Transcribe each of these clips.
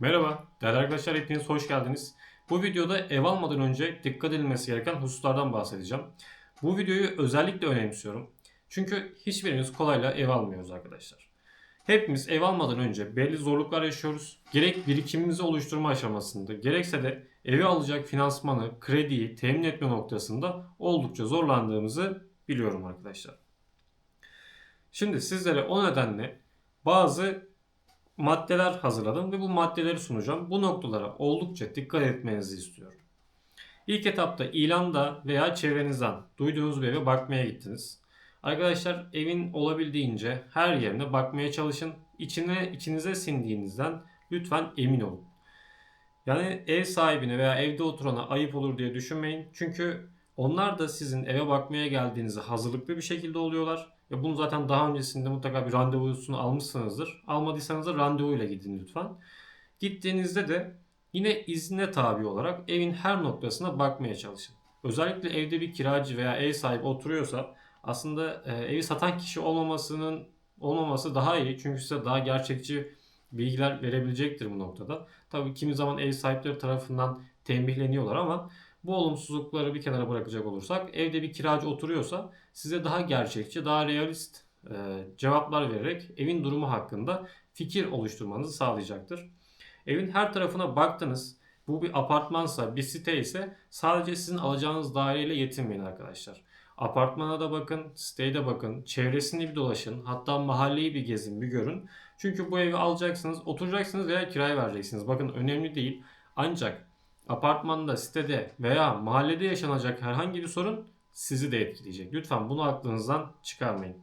Merhaba, değerli arkadaşlar hepiniz hoş geldiniz. Bu videoda ev almadan önce dikkat edilmesi gereken hususlardan bahsedeceğim. Bu videoyu özellikle önemsiyorum. Çünkü hiçbirimiz kolayla ev almıyoruz arkadaşlar. Hepimiz ev almadan önce belli zorluklar yaşıyoruz. Gerek birikimimizi oluşturma aşamasında, gerekse de evi alacak finansmanı, krediyi temin etme noktasında oldukça zorlandığımızı biliyorum arkadaşlar. Şimdi sizlere o nedenle bazı maddeler hazırladım ve bu maddeleri sunacağım. Bu noktalara oldukça dikkat etmenizi istiyorum. İlk etapta ilanda veya çevrenizden duyduğunuz bir eve bakmaya gittiniz. Arkadaşlar evin olabildiğince her yerine bakmaya çalışın. İçine içinize sindiğinizden lütfen emin olun. Yani ev sahibine veya evde oturana ayıp olur diye düşünmeyin. Çünkü onlar da sizin eve bakmaya geldiğinizi hazırlıklı bir şekilde oluyorlar. Ve bunu zaten daha öncesinde mutlaka bir randevusunu almışsınızdır. Almadıysanız da randevuyla gidin lütfen. Gittiğinizde de yine izne tabi olarak evin her noktasına bakmaya çalışın. Özellikle evde bir kiracı veya ev sahibi oturuyorsa aslında e, evi satan kişi olmamasının olmaması daha iyi. Çünkü size daha gerçekçi bilgiler verebilecektir bu noktada. Tabii kimi zaman ev sahipleri tarafından tembihleniyorlar ama bu olumsuzlukları bir kenara bırakacak olursak evde bir kiracı oturuyorsa size daha gerçekçi, daha realist e, cevaplar vererek evin durumu hakkında fikir oluşturmanızı sağlayacaktır. Evin her tarafına baktınız. Bu bir apartmansa, bir site ise sadece sizin alacağınız daireyle yetinmeyin arkadaşlar. Apartmana da bakın, siteye de bakın, çevresini bir dolaşın, hatta mahalleyi bir gezin, bir görün. Çünkü bu evi alacaksınız, oturacaksınız veya kiraya vereceksiniz. Bakın önemli değil. Ancak apartmanda, sitede veya mahallede yaşanacak herhangi bir sorun sizi de etkileyecek. Lütfen bunu aklınızdan çıkarmayın.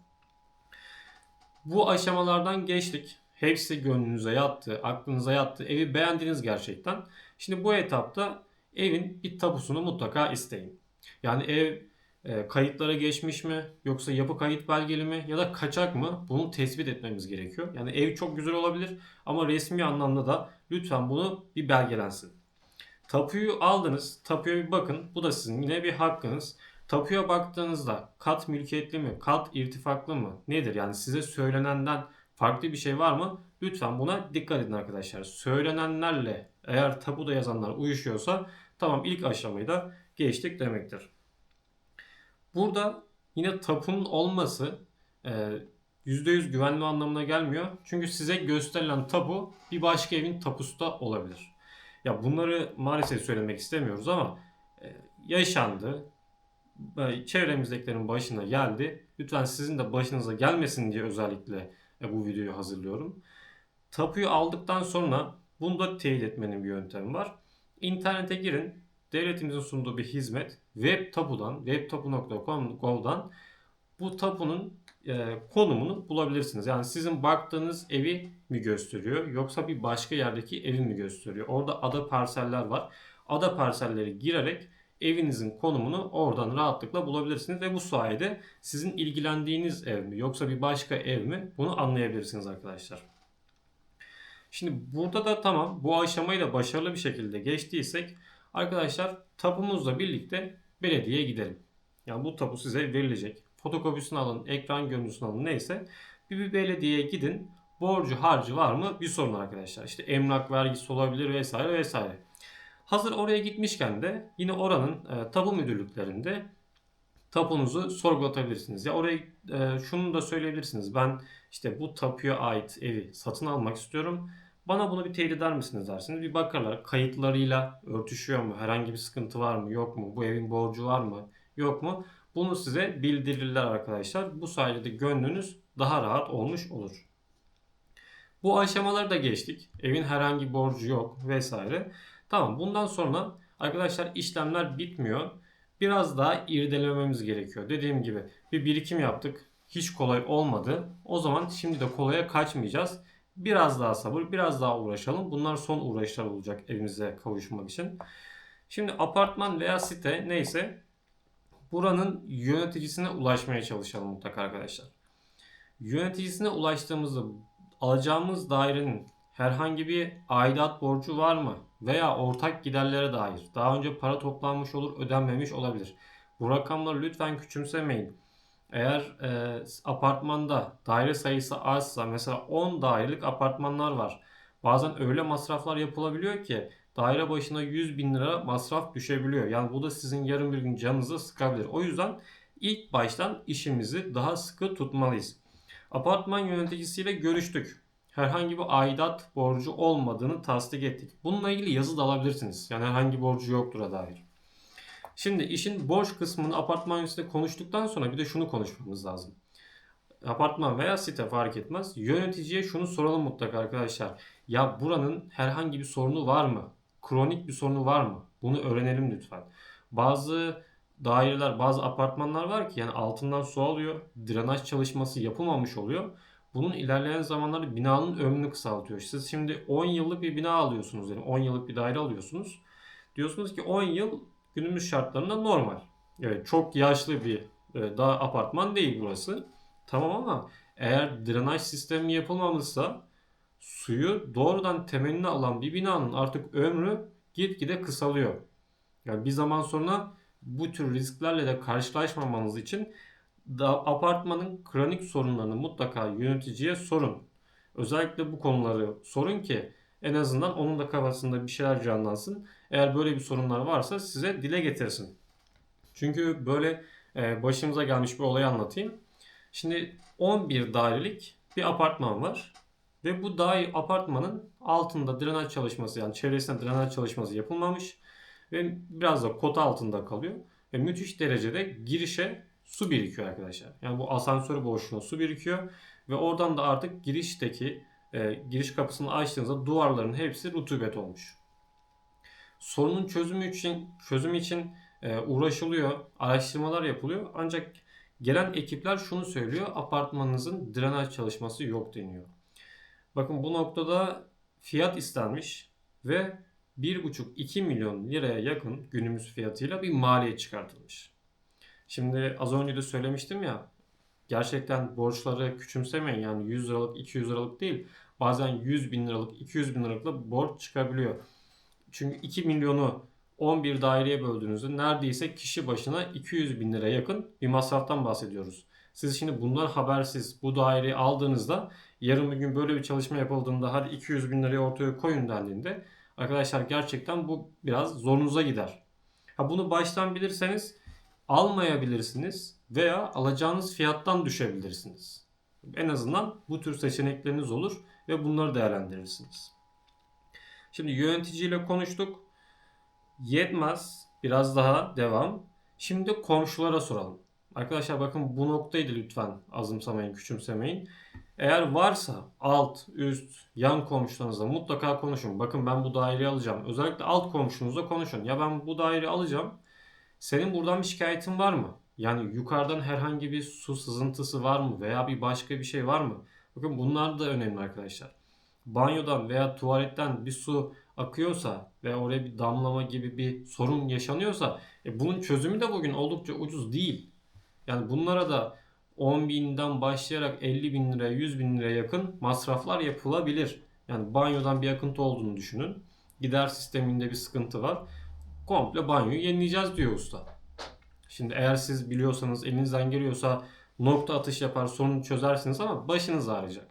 Bu aşamalardan geçtik. Hepsi gönlünüze yattı, aklınıza yattı. Evi beğendiniz gerçekten. Şimdi bu etapta evin bir tapusunu mutlaka isteyin. Yani ev e, kayıtlara geçmiş mi yoksa yapı kayıt belgeli mi ya da kaçak mı bunu tespit etmemiz gerekiyor. Yani ev çok güzel olabilir ama resmi anlamda da lütfen bunu bir belgelensin. Tapuyu aldınız. Tapuya bir bakın. Bu da sizin yine bir hakkınız. Tapuya baktığınızda kat mülkiyetli mi, kat irtifaklı mı nedir? Yani size söylenenden farklı bir şey var mı? Lütfen buna dikkat edin arkadaşlar. Söylenenlerle eğer tapuda yazanlar uyuşuyorsa tamam ilk aşamayı da geçtik demektir. Burada yine tapunun olması e, %100 güvenli anlamına gelmiyor. Çünkü size gösterilen tapu bir başka evin tapusu da olabilir. Ya bunları maalesef söylemek istemiyoruz ama e, yaşandı. Çevremizdekilerin başına geldi. Lütfen sizin de başınıza gelmesin diye özellikle e, bu videoyu hazırlıyorum. Tapuyu aldıktan sonra bunu da teyit etmenin bir yöntemi var. İnternete girin. Devletimizin sunduğu bir hizmet web tapudan webtapu.com.gov'dan bu tapunun e, konumunu bulabilirsiniz. Yani sizin baktığınız evi mi gösteriyor yoksa bir başka yerdeki evi mi gösteriyor? Orada ada parseller var. Ada parselleri girerek evinizin konumunu oradan rahatlıkla bulabilirsiniz ve bu sayede sizin ilgilendiğiniz ev mi yoksa bir başka ev mi bunu anlayabilirsiniz arkadaşlar. Şimdi burada da tamam bu aşamayı da başarılı bir şekilde geçtiysek arkadaşlar tapumuzla birlikte belediyeye gidelim. Yani bu tapu size verilecek. Fotokopisini alın, ekran görüntüsünü alın neyse. Bir, bir belediyeye gidin. Borcu harcı var mı? Bir sorun arkadaşlar. İşte emlak vergisi olabilir vesaire vesaire. Hazır oraya gitmişken de yine oranın e, tapu müdürlüklerinde tapunuzu sorgulatabilirsiniz. Ya oraya e, şunu da söyleyebilirsiniz. Ben işte bu tapuya ait evi satın almak istiyorum. Bana bunu bir teyit eder misiniz dersiniz. Bir bakarlar kayıtlarıyla örtüşüyor mu? Herhangi bir sıkıntı var mı? Yok mu? Bu evin borcu var mı? Yok mu? Bunu size bildirirler arkadaşlar. Bu sayede de gönlünüz daha rahat olmuş olur. Bu aşamaları da geçtik. Evin herhangi borcu yok vesaire. Tamam bundan sonra arkadaşlar işlemler bitmiyor. Biraz daha irdelememiz gerekiyor. Dediğim gibi bir birikim yaptık. Hiç kolay olmadı. O zaman şimdi de kolaya kaçmayacağız. Biraz daha sabır, biraz daha uğraşalım. Bunlar son uğraşlar olacak evimize kavuşmak için. Şimdi apartman veya site neyse buranın yöneticisine ulaşmaya çalışalım mutlaka arkadaşlar. Yöneticisine ulaştığımızda alacağımız dairenin herhangi bir aidat borcu var mı? Veya ortak giderlere dair. Daha önce para toplanmış olur, ödenmemiş olabilir. Bu rakamları lütfen küçümsemeyin. Eğer e, apartmanda daire sayısı azsa mesela 10 dairelik apartmanlar var. Bazen öyle masraflar yapılabiliyor ki daire başına 100 bin lira masraf düşebiliyor. Yani bu da sizin yarın bir gün canınızı sıkabilir. O yüzden ilk baştan işimizi daha sıkı tutmalıyız. Apartman yöneticisiyle görüştük. Herhangi bir aidat borcu olmadığını tasdik ettik. Bununla ilgili yazı da alabilirsiniz. Yani herhangi borcu yoktur'a dair. Şimdi işin borç kısmını apartman yöneticisiyle konuştuktan sonra bir de şunu konuşmamız lazım. Apartman veya site fark etmez. Yöneticiye şunu soralım mutlaka arkadaşlar. Ya buranın herhangi bir sorunu var mı? Kronik bir sorunu var mı? Bunu öğrenelim lütfen. Bazı daireler, bazı apartmanlar var ki yani altından su alıyor. Drenaj çalışması yapılmamış oluyor. Bunun ilerleyen zamanlarda binanın ömrünü kısaltıyor. Siz şimdi 10 yıllık bir bina alıyorsunuz yani 10 yıllık bir daire alıyorsunuz. Diyorsunuz ki 10 yıl günümüz şartlarında normal. Evet çok yaşlı bir e, daha apartman değil burası. Tamam ama eğer drenaj sistemi yapılmamışsa suyu doğrudan temeline alan bir binanın artık ömrü gitgide kısalıyor. Yani bir zaman sonra bu tür risklerle de karşılaşmamanız için da apartmanın kronik sorunlarını mutlaka yöneticiye sorun. Özellikle bu konuları sorun ki en azından onun da kafasında bir şeyler canlansın. Eğer böyle bir sorunlar varsa size dile getirsin. Çünkü böyle e, başımıza gelmiş bir olayı anlatayım. Şimdi 11 dairelik bir apartman var. Ve bu daire apartmanın altında drenaj çalışması yani çevresinde drenaj çalışması yapılmamış. Ve biraz da kota altında kalıyor. Ve müthiş derecede girişe su birikiyor arkadaşlar. Yani bu asansör boşluğuna su birikiyor. Ve oradan da artık girişteki e, giriş kapısını açtığınızda duvarların hepsi rutubet olmuş. Sorunun çözümü için çözümü için e, uğraşılıyor, araştırmalar yapılıyor. Ancak gelen ekipler şunu söylüyor. Apartmanınızın drenaj çalışması yok deniyor. Bakın bu noktada fiyat istenmiş ve 1,5-2 milyon liraya yakın günümüz fiyatıyla bir maliyet çıkartılmış. Şimdi az önce de söylemiştim ya gerçekten borçları küçümsemeyin yani 100 liralık 200 liralık değil bazen 100 bin liralık 200 bin liralık da borç çıkabiliyor. Çünkü 2 milyonu 11 daireye böldüğünüzde neredeyse kişi başına 200 bin lira yakın bir masraftan bahsediyoruz. Siz şimdi bunlar habersiz bu daireyi aldığınızda yarın bir gün böyle bir çalışma yapıldığında hadi 200 bin lirayı ortaya koyun dendiğinde arkadaşlar gerçekten bu biraz zorunuza gider. Ha bunu baştan bilirseniz almayabilirsiniz veya alacağınız fiyattan düşebilirsiniz. En azından bu tür seçenekleriniz olur ve bunları değerlendirirsiniz. Şimdi yöneticiyle konuştuk. Yetmez. Biraz daha devam. Şimdi komşulara soralım. Arkadaşlar bakın bu noktaydı lütfen azımsamayın, küçümsemeyin. Eğer varsa alt, üst, yan komşularınızla mutlaka konuşun. Bakın ben bu daireyi alacağım. Özellikle alt komşunuzla konuşun. Ya ben bu daireyi alacağım. Senin buradan bir şikayetin var mı? Yani yukarıdan herhangi bir su sızıntısı var mı? Veya bir başka bir şey var mı? Bakın bunlar da önemli arkadaşlar. Banyodan veya tuvaletten bir su akıyorsa ve oraya bir damlama gibi bir sorun yaşanıyorsa e bunun çözümü de bugün oldukça ucuz değil. Yani bunlara da 10 binden başlayarak 50 bin liraya 100 bin liraya yakın masraflar yapılabilir. Yani banyodan bir akıntı olduğunu düşünün. Gider sisteminde bir sıkıntı var. Komple banyoyu yenileyeceğiz diyor usta. Şimdi eğer siz biliyorsanız elinizden geliyorsa nokta atış yapar sorunu çözersiniz ama başınız ağrıyacak.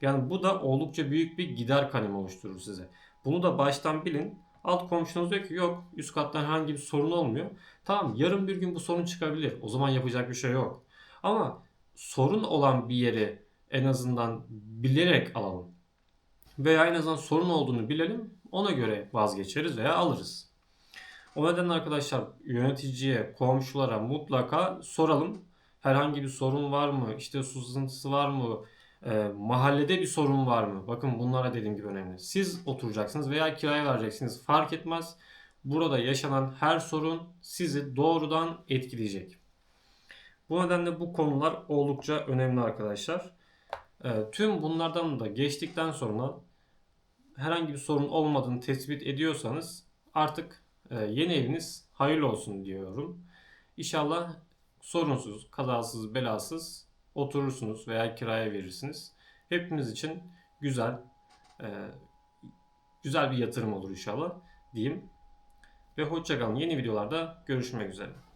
Yani bu da oldukça büyük bir gider kalemi oluşturur size. Bunu da baştan bilin. Alt komşunuz diyor ki yok üst kattan herhangi bir sorun olmuyor. Tamam yarın bir gün bu sorun çıkabilir. O zaman yapacak bir şey yok. Ama sorun olan bir yeri en azından bilerek alalım. Veya en azından sorun olduğunu bilelim. Ona göre vazgeçeriz veya alırız. O nedenle arkadaşlar yöneticiye, komşulara mutlaka soralım. Herhangi bir sorun var mı? İşte su sızıntısı var mı? E, mahallede bir sorun var mı? Bakın bunlara dediğim gibi önemli. Siz oturacaksınız veya kiraya vereceksiniz. Fark etmez. Burada yaşanan her sorun sizi doğrudan etkileyecek. Bu nedenle bu konular oldukça önemli arkadaşlar. E, tüm bunlardan da geçtikten sonra herhangi bir sorun olmadığını tespit ediyorsanız artık e, yeni eviniz hayırlı olsun diyorum. İnşallah sorunsuz, kazasız, belasız oturursunuz veya kiraya verirsiniz. Hepimiz için güzel e, güzel bir yatırım olur inşallah diyeyim. Ve hoşçakalın. Yeni videolarda görüşmek üzere.